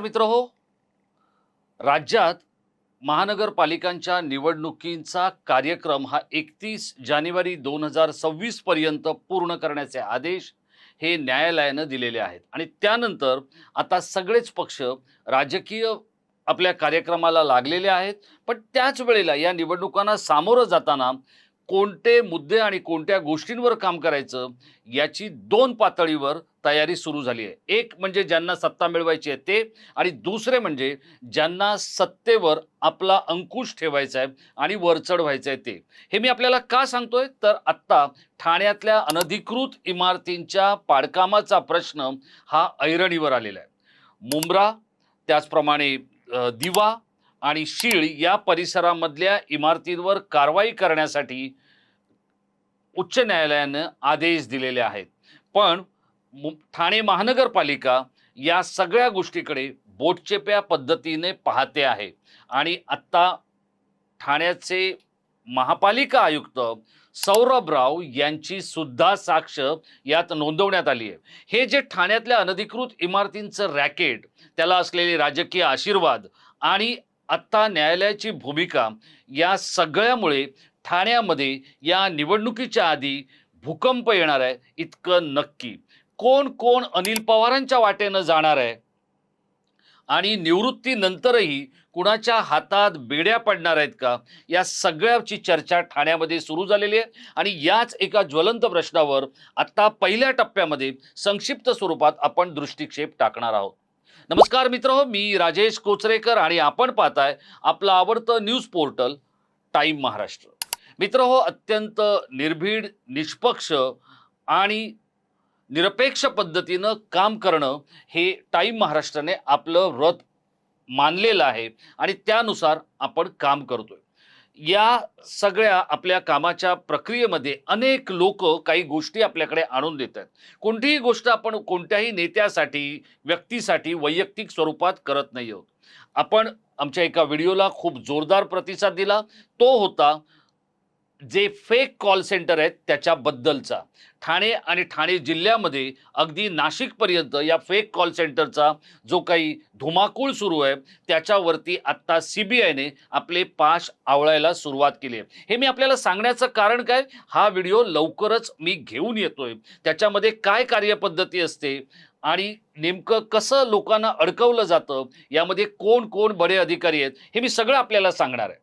नमस्कार मित्र हो. राज्यात महानगरपालिकांच्या निवडणुकींचा कार्यक्रम हा एकतीस जानेवारी दोन हजार सव्वीस पर्यंत पूर्ण करण्याचे आदेश हे न्यायालयानं दिलेले आहेत. आणि त्यानंतर आता सगळेच पक्ष राजकीय आपल्या कार्यक्रमाला लागलेले आहेत. पण त्याच वेळेला या निवडणुकांना सामोरं जाताना कोणते मुद्दे आणि कोणत्या गोष्टींवर काम करायचं याची दोन पातळीवर तयारी सुरू झाली आहे. एक म्हणजे ज्यांना सत्ता मिळवायची आहे ते आणि दुसरे म्हणजे ज्यांना सत्तेवर आपला अंकुश ठेवायचा आहे आणि वरचढ व्हायचं आहे ते. हे मी आपल्याला का सांगतोय? तर आत्ता ठाण्यातल्या अनधिकृत इमारतींच्या पाडकामाचा प्रश्न हा ऐरणीवर आलेला आहे. मुंब्रा त्याचप्रमाणे दिवा आणि शीळ या परिसरामधल्या इमारतींवर कारवाई करण्यासाठी उच्च न्यायालयानं आदेश दिलेले आहेत. पण ठाणे महानगरपालिका या सगळ्या गोष्टीकडे बोटचेप्या पद्धतीने पाहते आहे. आणि आत्ता ठाण्याचे महापालिका आयुक्त सौरभ राव यांची सुद्धा साक्ष यात नोंदवण्यात आली आहे. हे जे ठाण्यातल्या अनधिकृत इमारतींचं रॅकेट त्याला असलेले राजकीय आशीर्वाद आणि आत्ता न्यायालयाची भूमिका या सगळ्यामुळे ठाण्यामध्ये या निवडणुकीच्या आधी भूकंप येणार आहे इतकं नक्की. कोण कोण अनिल पवारांच्या वाटेनं जाणार आहे? आणि निवृत्तीनंतरही कुणाच्या हातात बेड्या पडणार आहेत का? या सगळ्याची चर्चा ठाण्यामध्ये सुरू झालेली आहे. आणि याच एका ज्वलंत प्रश्नावर आत्ता पहिल्या टप्प्यामध्ये संक्षिप्त स्वरूपात आपण दृष्टिक्षेप टाकणार आहोत. नमस्कार मित्र मी राजेश कोचरेकर आणि आपण पाहताय आपलं आवडतं न्यूज पोर्टल टाईम महाराष्ट्र. मित्र हो अत्यंत निर्भीड निष्पक्ष आणि निरपेक्ष पद्धतीनं काम करणं हे टाईम महाराष्ट्राने आपलं व्रत मानलेलं आहे आणि त्यानुसार आपण काम करतोय. या सगळ्या आपल्या कामाच्या प्रक्रियेमध्ये अनेक लोक काही गोष्टी आपल्याकडे आणून देत आहेत. कोणतीही गोष्ट आपण कोणत्याही नेत्यासाठी व्यक्तीसाठी वैयक्तिक स्वरूपात करत नाही आहोत. आपण आमच्या एका व्हिडिओला खूप जोरदार प्रतिसाद दिला. तो होता जे फेक कॉल सेंटर आहेत त्याच्याबद्दलचा. ठाणे आणि ठाणे जिल्ह्यामध्ये अगदी नाशिकपर्यंत या फेक कॉल सेंटरचा जो काही धुमाकूळ सुरू आहे त्याच्यावरती आत्ता सी बी आयने आपले पाश आवळायला सुरुवात केली आहे. हे मी आपल्याला सांगण्याचं कारण काय? हा व्हिडिओ लवकरच मी घेऊन येतोय. त्याच्यामध्ये काय कार्यपद्धती असते आणि नेमकं कसं लोकांना अडकवलं जातं यामध्ये कोण कोण बडे अधिकारी आहेत हे मी सगळं आपल्याला सांगणार आहे.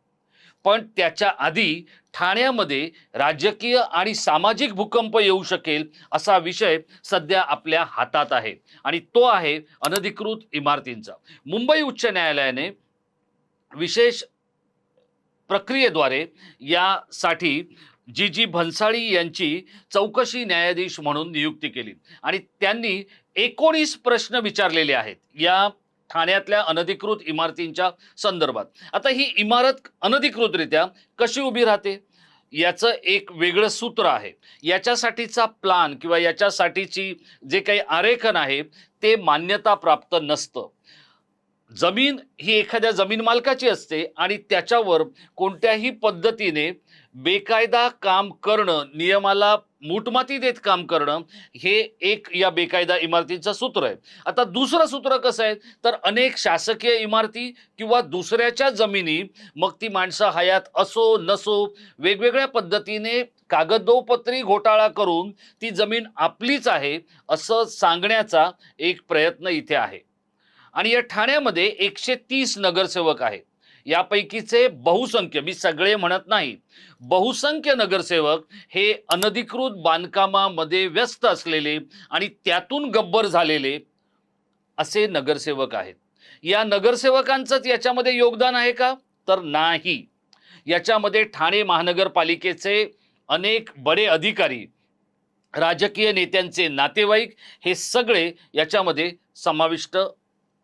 पण त्याच्या आधी ठाण्यामध्ये राजकीय आणि सामाजिक भूकंप येऊ शकेल असा विषय सध्या आपल्या हातात आहे. आणि तो आहे अनधिकृत इमारतींचा. मुंबई उच्च न्यायालयाने विशेष प्रक्रियेद्वारे यासाठी जी जी भन्साळी यांची चौकशी न्यायाधीश म्हणून नियुक्ती केली. आणि त्यांनी एकोणीस प्रश्न विचारलेले आहेत या ठाण्यातल्या अनधिकृत इमारतींच्या संदर्भात. आता ही इमारत अनधिकृतरित्या कशी उभी राहते? याचं एक वेगळं सूत्र आहे. याच्यासाठीचा प्लान किंवा याच्यासाठीची जे काही आरेखन आहे ते मान्यता प्राप्त नसतं. जमीन ही एखाद्या जमीन मालकाची असते आणि त्याच्यावर कोणत्याही पद्धतीने बेकायदा काम करणं नियमाला मूटमाती देत काम करणं हे एक या बेकायदा इमारतींचं सूत्र आहे. आता दुसरं सूत्र कसं आहे? तर अनेक शासकीय इमारती किंवा दुसऱ्याच्या जमिनी मग ती माणसं हयात असो नसो वेगवेगळ्या पद्धतीने कागदोपत्री घोटाळा करून ती जमीन आपलीच आहे असं सांगण्याचा एक प्रयत्न इथे आहे. आणि या ठाण्यामध्ये एकशे तीस नगरसेवक आहेत. यापैकीचे बहुसंख्य मी सगळे म्हणत नाही. बहुसंख्य नगरसेवक हे अनधिकृत बांधकामामध्ये व्यस्त असलेले आणि त्यातून गब्बर झालेले असे नगरसेवक आहेत. या नगरसेवकांचंच याच्यामध्ये योगदान आहे का? तर नाही. याच्यामध्ये ठाणे महानगरपालिकेचे अनेक बडे अधिकारी राजकीय नेत्यांचे नातेवाईक हे सगळे याच्यामध्ये समाविष्ट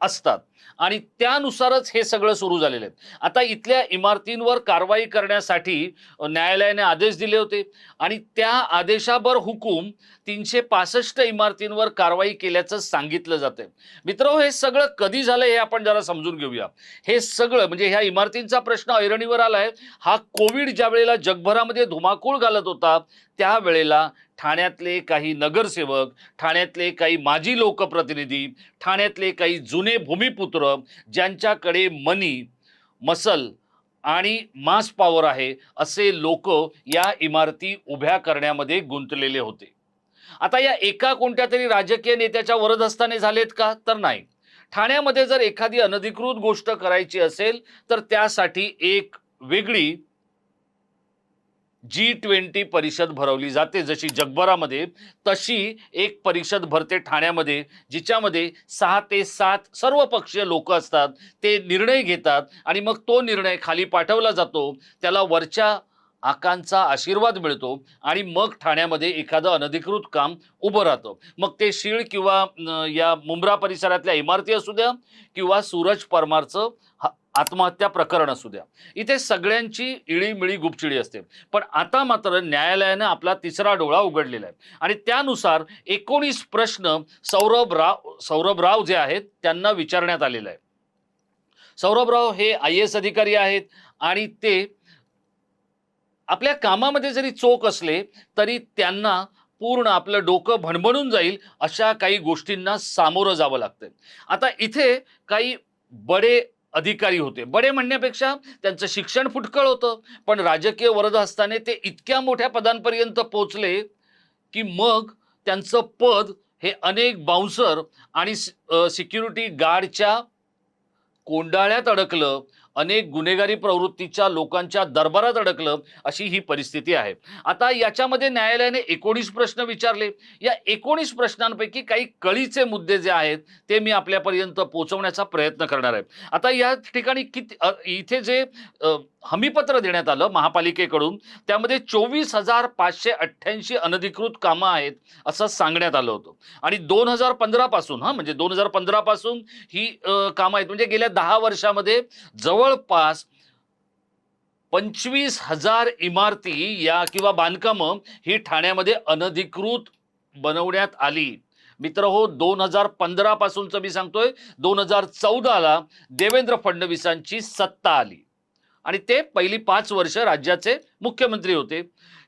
असतात. आणि त्यानुसारच हे सगळं सुरू झालेलं आहे आता इथल्या इमारतींवर कारवाई करण्यासाठी न्यायालयाने आदेश दिले होते. आणि त्या आदेशावर हुकूम तीनशे पासष्ट इमारतींवर कारवाई केल्याचं सांगितलं जातंय. मित्र हो, हे सगळं कधी झालं हे आपण जरा समजून घेऊया. हे सगळं म्हणजे ह्या इमारतींचा प्रश्न ऐरणीवर आलाय. हा कोविड ज्या वेळेला जगभरामध्ये धुमाकूळ घालत होता त्यावेळेला ठाण्यातले काही नगरसेवक ठाण्यातले काही माजी लोकप्रतिनिधी ठाण्यातले काही जुने भूमिपुत्र ज्यांच्याकडे मनी मसल आणि मास पॉवर आहे असे लोक या इमारती उभ्या करण्यामध्ये गुंतलेले होते. आता या एका कोणत्या तरी राजकीय नेत्याच्या वरदहस्ताने झालेत का? तर नाही. ठाण्यामध्ये जर एखादी अनधिकृत गोष्ट करायची असेल तर त्यासाठी एक वेगळी जी ट्वेंटी परिषद भरवली जाते. जशी जगभरामध्ये तशी एक परिषद भरते ठाण्यामध्ये जिच्यामध्ये सहा ते सात सर्व पक्षीय लोक असतात. ते निर्णय घेतात आणि मग तो निर्णय खाली पाठवला जातो. त्याला वरच्या आकांचा आशीर्वाद मिळतो आणि मग ठाण्यामध्ये एखादं अनधिकृत काम उभं राहतं. मग ते शीळ किंवा या मुंब्रा परिसरातल्या इमारती असू द्या किंवा सूरज परमारचं ह- आत्महत्या प्रकरण असू द्या. इथे सगळ्यांची इळीमिळी गुपचिडी असते. पण आता मात्र न्यायालयानं आपला तिसरा डोळा उघडलेला आहे. आणि त्यानुसार एकोणीस प्रश्न सौरभ राव सौरभ राव जे आहेत त्यांना विचारण्यात आलेला आहे. सौरभ राव हे आय एस अधिकारी आहेत आणि ते आपल्या कामामध्ये जरी चोख असले तरी त्यांना पूर्ण आपलं डोकं भणभणून जाईल अशा काही गोष्टींना सामोरं जावं लागतं आता इथे काही बडे अधिकारी होते. बडे म्हणण्यापेक्षा त्यांचं शिक्षण फुटकळ होतं. पण राजकीय वरद असताना ते इतक्या मोठ्या पदांपर्यंत पोचले की मग त्यांचं पद हे अनेक बाउन्सर आणि सिक्युरिटी गार्डच्या कोंडाळ्यात अडकलं. अनेक गुन्हेगारी प्रवृत्तीच्या लोकांच्या दरबारात अडकलं अशी ही परिस्थिती आहे. आता याच्यामध्ये न्यायालयाने एकोणीस प्रश्न विचारले. या एकोणीस प्रश्नांपैकी काही कळीचे मुद्दे जे आहेत ते मी आपल्यापर्यंत पोहोचवण्याचा प्रयत्न करणार आहे. आता या ठिकाणी किती इथे जे हमीपत्र देण्यात आलं महापालिकेकडून. त्यामध्ये चोवीस हजार पाचशे अठ्ठ्याऐंशी अनधिकृत कामं आहेत असं सांगण्यात आलं होतं. आणि दोन हजार पंधरापासून हां म्हणजे दोन हजार पंधरापासून ही कामं आहेत. म्हणजे गेल्या दहा वर्षामध्ये जवळपास पंचवीस हजार इमारती या किंवा बांधकामं ही ठाण्यामध्ये अनधिकृत बनवण्यात आली. मित्र हो दोन हजार पंधरापासूनचं मी सांगतोय. दोन हजार चौदाला देवेंद्र फडणवीसांची सत्ता आली. आणि ते पहिली पाच वर्ष राज्याचे मुख्यमंत्री होते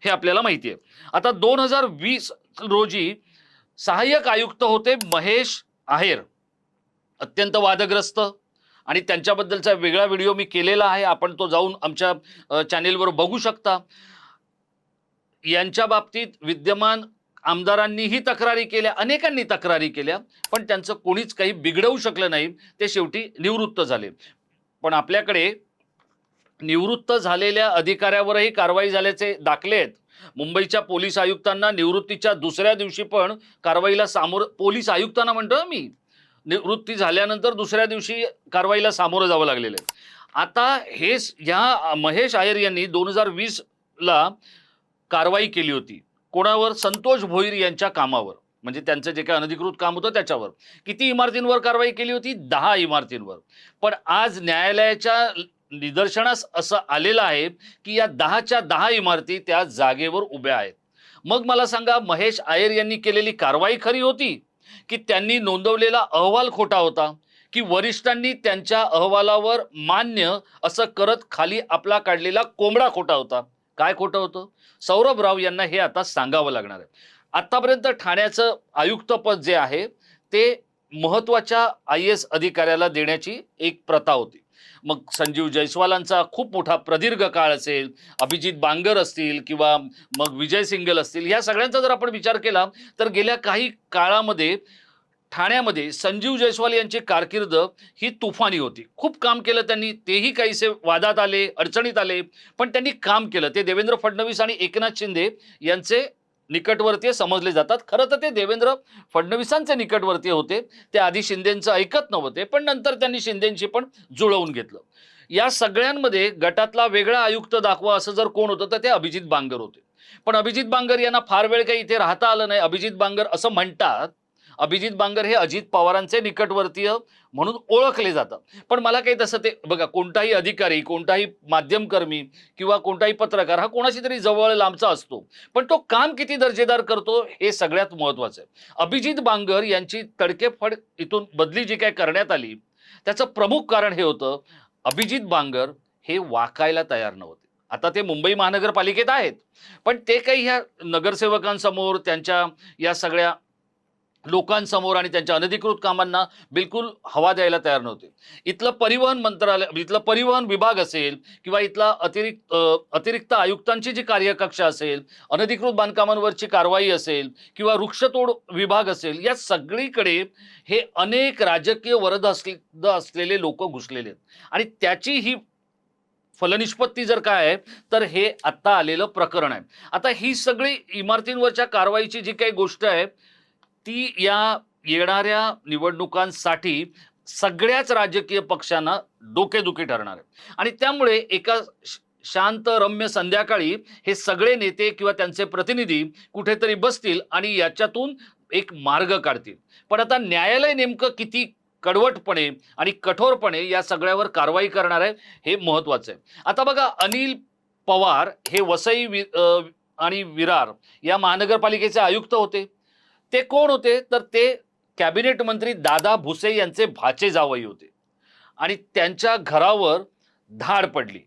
हे आपल्याला माहिती आहे आता दोन हजार वीस रोजी सहाय्यक आयुक्त होते महेश आहेर. अत्यंत वादग्रस्त आणि त्यांच्याबद्दलचा वेगळा व्हिडिओ मी केलेला आहे. आपण तो जाऊन आमच्या चॅनेलवर बघू शकता. यांच्या बाबतीत विद्यमान आमदारांनीही तक्रारी केल्या अनेकांनी तक्रारी केल्या पण त्यांचं कोणीच काही बिघडवू शकलं नाही. ते शेवटी निवृत्त झाले. पण आपल्याकडे निवृत्त झालेल्या अधिकाऱ्यावरही कारवाई झाल्याचे दाखले आहेत. मुंबईच्या पोलीस आयुक्तांना निवृत्तीच्या दुसऱ्या दिवशी पण कारवाईला सामोर पोलीस आयुक्तांना म्हणतो मी निवृत्ती झाल्यानंतर दुसऱ्या दिवशी कारवाईला सामोरं जावं लागलेलं आहे. आता हे ह्या महेश आयर यांनी दोन हजार वीसला कारवाई केली होती. कोणावर? संतोष भोईर यांच्या कामावर. म्हणजे त्यांचं जे काही अनधिकृत काम होतं त्याच्यावर. किती इमारतींवर कारवाई केली होती? दहा इमारतींवर. पण आज न्यायालयाच्या निदर्शनास असं आलेलं आहे की या दहाच्या दहा इमारती त्या जागेवर उभ्या आहेत. मग मला सांगा महेश आयर यांनी केलेली कारवाई खरी होती? की त्यांनी नोंदवलेला अहवाल खोटा होता? की वरिष्ठांनी त्यांच्या अहवालावर मान्य असं करत खाली आपला काढलेला कोंबडा खोटा होता? काय खोटं होतं? सौरभ राव यांना हे आता सांगावं लागणार आहे. आत्तापर्यंत ठाण्याचं आयुक्तपद जे आहे ते महत्त्वाच्या आय एस अधिकाऱ्याला देण्याची एक प्रथा होती. मग संजीव जयस्वालांचा खूप मोठा प्रदीर्घ काळ असेल अभिजित बांगर असतील किंवा मग विजय सिंगल असतील ह्या सगळ्यांचा जर आपण विचार केला तर गेल्या काही काळामध्ये ठाण्यामध्ये संजीव जयस्वाल यांची कारकीर्द ही तुफानी होती. खूप काम केलं त्यांनी तेही काहीसे वादात आले अडचणीत आले पण त्यांनी काम केलं. ते देवेंद्र फडणवीस आणि एकनाथ शिंदे यांचे निकटवर्तीय समजले जातात. खरं तर ते देवेंद्र फडणवीसांचे निकटवर्तीय होते. ते आधी शिंदेंचं ऐकत नव्हते पण नंतर त्यांनी शिंदेंशी पण जुळवून घेतलं. या सगळ्यांमध्ये गटातला वेगळा आयुक्त दाखवा असं जर कोण होतं तर ते अभिजित बांगर होते. पण अभिजित बांगर यांना फार वेळ काही इथे राहता आलं नाही. अभिजित बांगर असं म्हणतात अभिजित बांगर हे अजित पवारांचे निकटवर्तीय म्हणून ओळखले जातात पण मला काही तसं ते बघा कोणताही अधिकारी कोणताही माध्यमकर्मी किंवा कोणताही पत्रकार हा कोणाशी तरी जवळ लांबचा असतो. पण तो काम किती दर्जेदार करतो हे सगळ्यात महत्त्वाचं आहे. अभिजित बांगर यांची तडकेफड इथून बदली जी काय करण्यात आली त्याचं प्रमुख कारण हे होतं अभिजित बांगर हे वाकायला तयार नव्हते. आता ते मुंबई महानगरपालिकेत आहेत. पण ते काही ह्या नगरसेवकांसमोर त्यांच्या या सगळ्या लोकांसमोर आणि त्यांच्या अनधिकृत कामांना बिलकुल हवा द्यायला तयार नव्हते. इथलं परिवहन मंत्रालय इथलं परिवहन विभाग असेल किंवा इथला अतिरिक्त अतिरिक्त आयुक्तांची जी कार्यकक्षा असेल अनधिकृत बांधकामांवरची कारवाई असेल किंवा वृक्षतोड विभाग असेल या सगळीकडे हे अनेक राजकीय वरद असले असलेले लोक घुसलेले आहेत. आणि त्याची ही फलनिष्पत्ती जर काय आहे तर हे आत्ता आलेलं प्रकरण आहे. आता ही सगळी इमारतींवरच्या कारवाईची जी काही गोष्ट आहे ती या येणाऱ्या निवडणुकांसाठी सगळ्याच राजकीय पक्षांना डोकेदुखी ठरणार आहे. आणि त्यामुळे एका श- शांत रम्य संध्याकाळी हे सगळे नेते किंवा त्यांचे प्रतिनिधी कुठेतरी बसतील आणि याच्यातून एक मार्ग काढतील. पण आता न्यायालय नेमकं किती कडवटपणे आणि कठोरपणे या सगळ्यावर कारवाई करणार आहे हे महत्वाचं आहे. आता बघा अनिल पवार हे वसई वि आणि विरार या महानगरपालिकेचे आयुक्त होते. ते कोण होते? तर ते कॅबिनेट मंत्री दादा भुसे यांचे भाचे जावई होते. आणि त्यांच्या घरावर धाड पडली.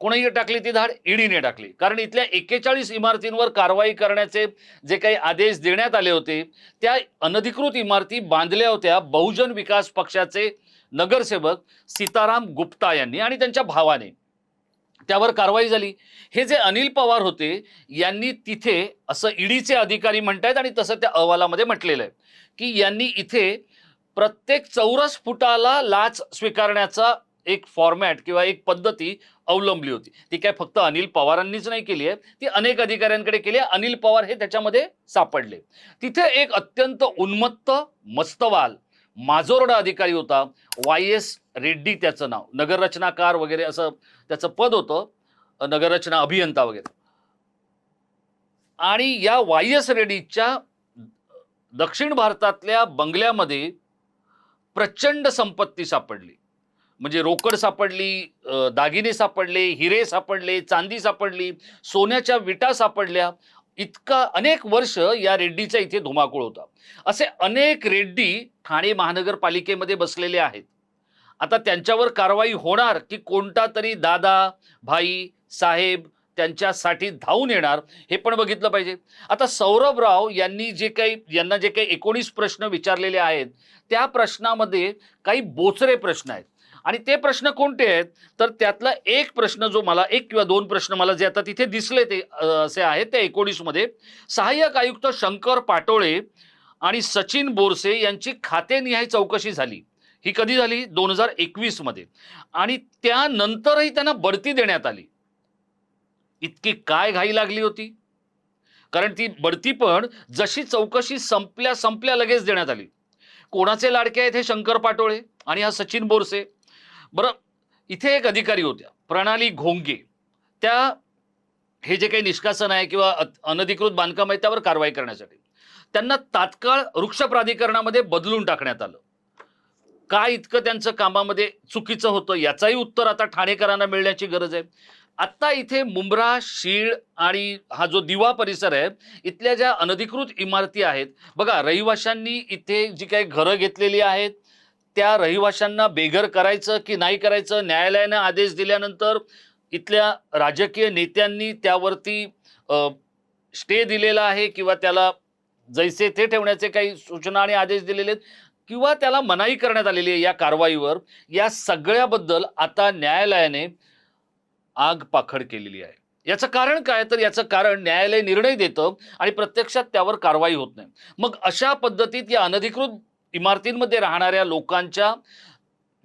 कोणीही टाकली ती धाड? ईडीने टाकली. कारण इथल्या एक्केचाळीस इमारतींवर कारवाई करण्याचे जे काही आदेश देण्यात आले होते त्या अनधिकृत इमारती बांधल्या होत्या बहुजन विकास पक्षाचे नगरसेवक सीताराम गुप्ता यांनी आणि त्यांच्या भावाने. त्यावर कारवाई झाली. हे जे अनिल पवार होते यांनी तिथे असं ईडीचे अधिकारी म्हणतायत आणि तसं त्या अहवालामध्ये म्हटलेलं आहे की यांनी इथे प्रत्येक चौरस फुटाला लाच स्वीकारण्याचा एक फॉर्मॅट किंवा एक पद्धती अवलंबली होती. ती काय फक्त अनिल पवारांनीच नाही केली आहे ती अनेक अधिकाऱ्यांकडे केली आहे. अनिल पवार हे त्याच्यामध्ये सापडले. तिथे एक अत्यंत उन्मत्त मस्तवाल माजोरडा अधिकारी होता. वाय एस रेड्डी त्याचं नाव. नगररचनाकार वगैरे असं त्याचं पद होतं. नगररचना अभियंता वगैरे. आणि या वाय एस रेड्डीच्या दक्षिण भारतातल्या बंगल्यामध्ये प्रचंड संपत्ती सापडली. म्हणजे रोकड सापडली दागिने सापडले हिरे सापडले चांदी सापडली सोन्याच्या विटा सापडल्या. इतका अनेक वर्ष या रेड्डीचा इथे धुमाकूळ होता. असे अनेक रेड्डी ठाणे महानगरपालिकेमध्ये बसलेले आहेत. आता त्यांच्यावर कारवाई होणार की कोणता तरी दादा भाई साहेब त्यांच्यासाठी धावून येणार हे पण बघितलं पाहिजे. आता सौरभ राव यांनी जे काही यांना जे काही एकोणीस प्रश्न विचारलेले आहेत त्या प्रश्नामध्ये काही बोचरे प्रश्न आहेत. आणि ते प्रश्न कोणते आहेत? तर त्यातला एक प्रश्न जो मला एक किंवा दोन प्रश्न मला जे आता तिथे दिसले ते असे आहेत त्या एकोणीसमध्ये सहाय्यक आयुक्त शंकर पाटोळे आणि सचिन बोरसे यांची खातेनिहाय चौकशी झाली. ही कधी झाली? दोन हजार एकवीसमध्ये आणि त्यानंतरही त्यांना बढती देण्यात आली. इतकी काय घाई लागली होती? कारण ती बढती पण जशी चौकशी संपल्या संपल्या लगेच देण्यात आली. कोणाचे लाडके आहेत हे शंकर पाटोळे आणि हा सचिन बोरसे? बरं इथे एक अधिकारी होत्या प्रणाली घोंगे. त्या हे जे काही निष्कासन आहे किंवा अ- अनधिकृत बांधकाम आहे त्यावर कारवाई करण्यासाठी. त्यांना तात्काळ वृक्ष प्राधिकरणामध्ये बदलून टाकण्यात आलं. काय इतकं त्यांचं कामामध्ये चुकीचं होतं याचाही उत्तर आता ठाणेकरांना मिळण्याची गरज आहे. आत्ता इथे मुंब्रा शीळ आणि हा जो दिवा परिसर आहे इथल्या ज्या अनधिकृत इमारती आहेत बघा रहिवाशांनी इथे जी काही घरं घेतलेली आहेत त्या रहिवाशांना बेघर करायचं की नाही करायचं न्यायालयानं आदेश दिल्यानंतर इथल्या राजकीय नेत्यांनी त्यावरती स्टे दिलेला आहे किंवा त्याला जैसे ते ठेवण्याचे काही सूचना आणि आदेश दिलेले आहेत किंवा त्याला मनाई करण्यात आलेली आहे या कारवाईवर या सगळ्याबद्दल आता न्यायालयाने आग पाखड केलेली आहे. याचं कारण काय? तर याचं कारण न्यायालय निर्णय देतं आणि प्रत्यक्षात त्यावर कारवाई होत नाही. मग अशा पद्धतीत या अनधिकृत इमारतींमध्ये राहणाऱ्या लोकांच्या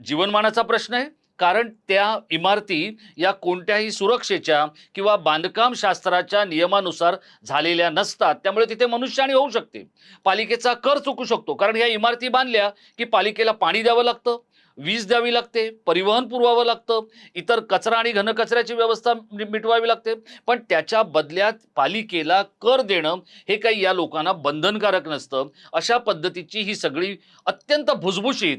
जीवनमानाचा प्रश्न आहे. कारण त्या इमारती या कोणत्याही सुरक्षेच्या किंवा बांधकाम शास्त्राच्या नियमानुसार झालेल्या नसतात. त्यामुळे तिथे मनुष्यहानी होऊ शकते. पालिकेचा कर चुकू शकतो. कारण ह्या इमारती बांधल्या की पालिकेला पाणी द्यावं लागतं. वीज द्यावी लागते परिवहन पुरवावं लागतं इतर कचरा आणि घनकचऱ्याची व्यवस्था मिटवावी लागते. पण त्याच्या बदल्यात पालिकेला कर देणं हे काही या लोकांना बंधनकारक नसतं. अशा पद्धतीची ही सगळी अत्यंत भुसभुशीत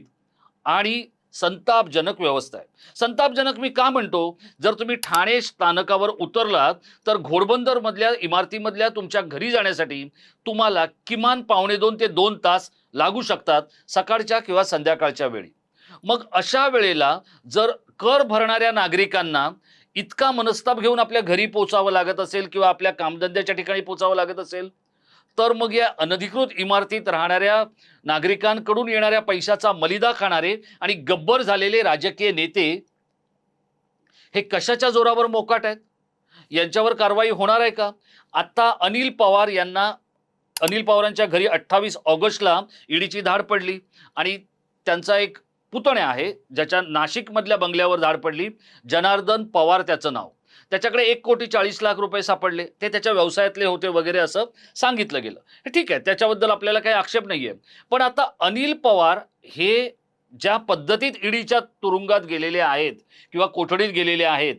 आणि संतापजनक व्यवस्था आहे. संतापजनक मी का म्हणतो? जर तुम्ही ठाणे स्थानकावर उतरलात तर घोडबंदरमधल्या इमारतीमधल्या तुमच्या घरी जाण्यासाठी तुम्हाला किमान पावणे दोन ते दोन तास लागू शकतात सकाळच्या किंवा संध्याकाळच्या वेळी. मग अशा वेळेला जर कर भरणाऱ्या नागरिकांना इतका मनस्ताप घेऊन आपल्या घरी पोचावं लागत असेल किंवा आपल्या कामधंद्याच्या ठिकाणी पोचावं लागत असेल तर मग या अनधिकृत इमारतीत राहणाऱ्या नागरिकांकडून येणाऱ्या पैशाचा मलिदा खाणारे आणि गब्बर झालेले राजकीय नेते हे कशाच्या जोरावर मोकाट आहेत? यांच्यावर कारवाई होणार आहे का? आता अनिल पवार यांना अनिल पवारांच्या घरी अठ्ठावीस ऑगस्टला ईडीची धाड पडली आणि त्यांचा एक पुतण्या आहे ज्याच्या नाशिकमधल्या बंगल्यावर झाड पडली जनार्दन पवार त्याचं नाव. त्याच्याकडे एक कोटी चाळीस लाख रुपये सापडले. ते त्याच्या व्यवसायातले होते वगैरे असं सांगितलं गेलं. हे ठीक आहे त्याच्याबद्दल आपल्याला काही आक्षेप नाही आहे पण आता अनिल पवार हे ज्या पद्धतीत ईडीच्या तुरुंगात गेलेले आहेत किंवा कोठडीत गेलेले आहेत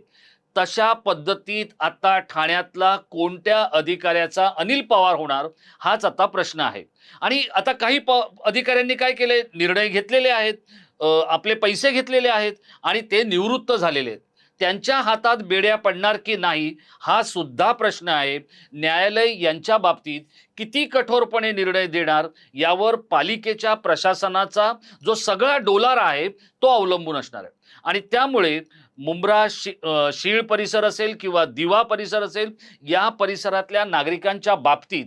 तशा पद्धतीत आता ठाण्यातला कोणत्या अधिकाऱ्याचा अनिल पवार होणार हाच आता प्रश्न आहे. आणि आता काही प अधिकाऱ्यांनी काय केले निर्णय घेतलेले आहेत. आपले पैसे घेतलेले आहेत आणि ते निवृत्त झालेले आहेत. त्यांच्या हातात बेड्या पडणार की नाही हा सुद्धा प्रश्न आहे. न्यायालय यांच्या बाबतीत किती कठोरपणे निर्णय देणार यावर पालिकेच्या प्रशासनाचा जो सगळा डोलार आहे तो अवलंबून असणार आहे. आणि त्यामुळे मुंब्रा शि शीळ परिसर असेल किंवा दिवा परिसर असेल या परिसरातल्या नागरिकांच्या बाबतीत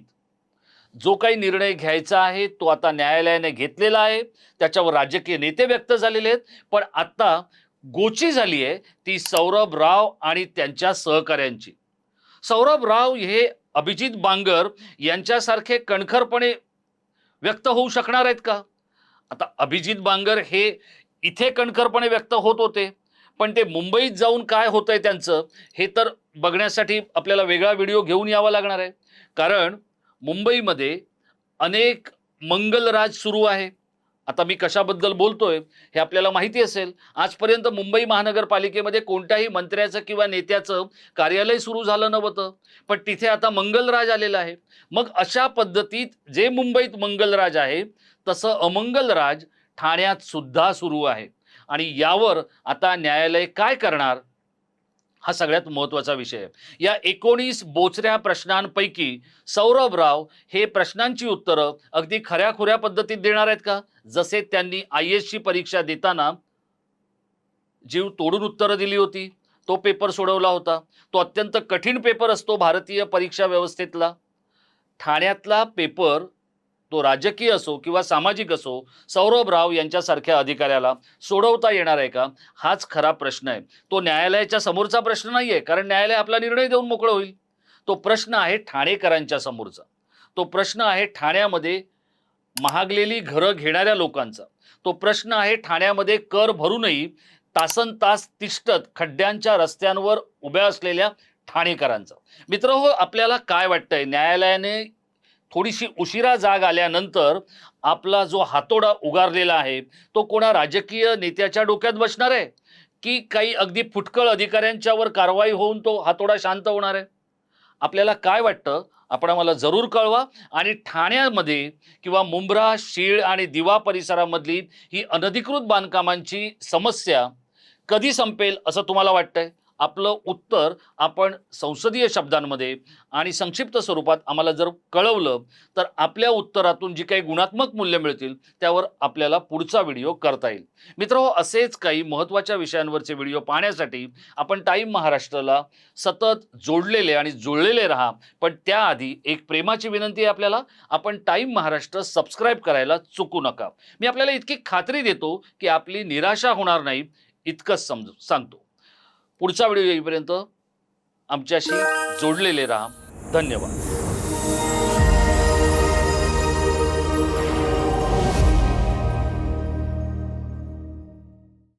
जो काही निर्णय घ्यायचा आहे तो आता न्यायालयाने घेतलेला आहे. त्याच्यावर राजकीय नेते व्यक्त झालेले आहेत. पण आत्ता गोची झाली आहे ती सौरभ राव आणि त्यांच्या सहकाऱ्यांची. सौरभ राव हे अभिजित बांगर यांच्यासारखे कणखरपणे व्यक्त होऊ शकणार आहेत का? आता अभिजित बांगर हे इथे कणखरपणे व्यक्त होत होते. पण ते मुंबईत जाऊन काय होतंय त्यांचं हे तर बघण्यासाठी आपल्याला वेगळा व्हिडिओ घेऊन यावा लागणार आहे. कारण मुंबईमध्ये अनेक मंगलराज सुरू आहे. आता मी कशाबद्दल बोलतोय हे आपल्याला माहिती असेल. आजपर्यंत मुंबई महानगरपालिकेमध्ये कोणत्याही मंत्र्याचं किंवा नेत्याचं कार्यालय सुरू झालं नव्हतं. पण तिथे आता मंगलराज आलेला आहे. मग अशा पद्धतीत जे मुंबईत मंगलराज आहे तसं अमंगलराज ठाण्यात सुद्धा सुरू आहे. आणि यावर आता न्यायालय काय करणार? हा सगळ्यात महत्त्वाचा विषय आहे. या एकोणीस बोचऱ्या प्रश्नांपैकी सौरभ राव हे प्रश्नांची उत्तरं अगदी खऱ्याखुऱ्या पद्धतीत देणार आहेत का? जसे त्यांनी आय एसची परीक्षा देताना जीव तोडून उत्तरं दिली होती तो पेपर सोडवला होता. तो अत्यंत कठीण पेपर असतो भारतीय परीक्षा व्यवस्थेतला. ठाण्यातला पेपर तो राजकीय असो किंवा सामाजिक असो सौरभ राव यांच्यासारख्या अधिकाऱ्याला सोडवता येणार आहे का? हाच खरा प्रश्न आहे. तो न्यायालयाच्या समोरचा प्रश्न नाही आहे कारण न्यायालय आपला निर्णय देऊन मोकळं होईल. तो प्रश्न आहे ठाणेकरांच्या समोरचा. तो प्रश्न आहे ठाण्यामध्ये महागलेली घरं घेणाऱ्या लोकांचा. तो प्रश्न आहे ठाण्यामध्ये कर भरूनही तासन तास तिष्ठत खड्ड्यांच्या रस्त्यांवर उभ्या असलेल्या ठाणेकरांचा. मित्र हो आपल्याला काय वाटतंय? न्यायालयाने थोडीशी उशिरा जाग आल्यानंतर आपला जो हातोडा उगारलेला आहे तो कोणा राजकीय नेत्याच्या डोक्यात बसणार आहे? की काही अगदी फुटकळ अधिकाऱ्यांच्यावर कारवाई होऊन तो हातोडा शांत होणार आहे? आपल्याला काय वाटतं? आपण आम्हाला जरूर कळवा. आणि ठाण्यामध्ये किंवा मुंब्रा शीळ आणि दिवा परिसरामधली ही अनधिकृत बांधकामांची समस्या कधी संपेल असं तुम्हाला वाटतंय? आपलं उत्तर आपण संसदीय शब्दांमध्ये आणि संक्षिप्त स्वरूपात आम्हाला जर कळवलं तर आपल्या उत्तरातून जी काही गुणात्मक मूल्य मिळतील त्यावर आपल्याला पुढचा व्हिडिओ करता येईल. मित्र हो, असेच काही महत्त्वाच्या विषयांवरचे व्हिडिओ पाहण्यासाठी आपण टाईम महाराष्ट्राला सतत जोडलेले आणि जुळलेले राहा पण त्याआधी एक प्रेमाची विनंती आहे आपल्याला आपण टाईम महाराष्ट्र सबस्क्राईब करायला चुकू नका. मी आपल्याला इतकी खात्री देतो की आपली निराशा होणार नाही इतकंच समज सांगतो. पुढचा व्हिडिओ येईपर्यंत आमच्याशी जोडलेले राहा. धन्यवाद.